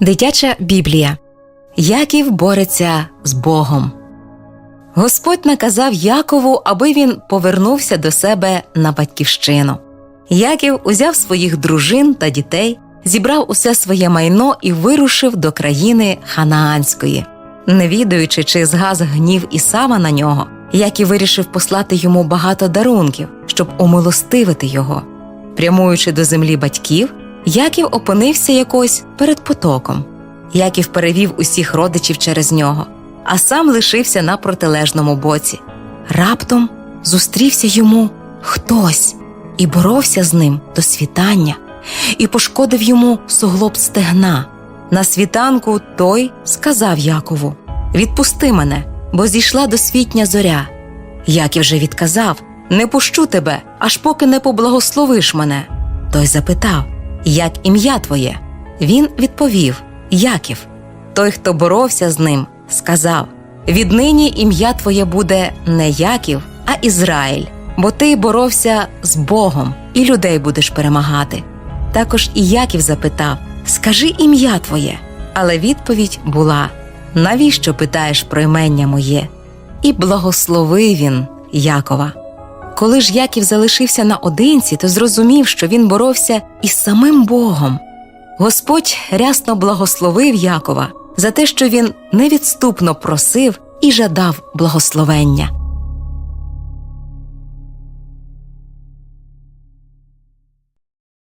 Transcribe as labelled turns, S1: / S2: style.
S1: Дитяча Біблія Яків бореться з Богом. Господь наказав Якову, аби він повернувся до себе на батьківщину. Яків узяв своїх дружин та дітей, зібрав усе своє майно і вирушив до країни Ханаанської. Не відаючи, чи згас гнів Ісава на нього, Яків вирішив послати йому багато дарунків, щоб умилостивити його. Прямуючи до землі батьків, Яків опинився якось перед потоком. Яків перевів усіх родичів через нього, а сам лишився на протилежному боці. Раптом зустрівся йому хтось і боровся з ним до світання, і пошкодив йому суглоб стегна. На світанку той сказав Якову: Відпусти мене, бо зійшла досвітня зоря. Яків же відказав: Не пущу тебе, аж поки не поблагословиш мене. Той запитав, Як ім'я твоє? Він відповів Яків. Той, хто боровся з ним, сказав: Віднині ім'я твоє буде не Яків, а Ізраїль, бо ти боровся з Богом і людей будеш перемагати. Також і Яків запитав: Скажи ім'я твоє. Але відповідь була: Навіщо питаєш про імення моє? І благословив він Якова. Коли ж Яків залишився наодинці, то зрозумів, що він боровся із самим Богом. Господь рясно благословив Якова за те, що він невідступно просив і жадав благословення.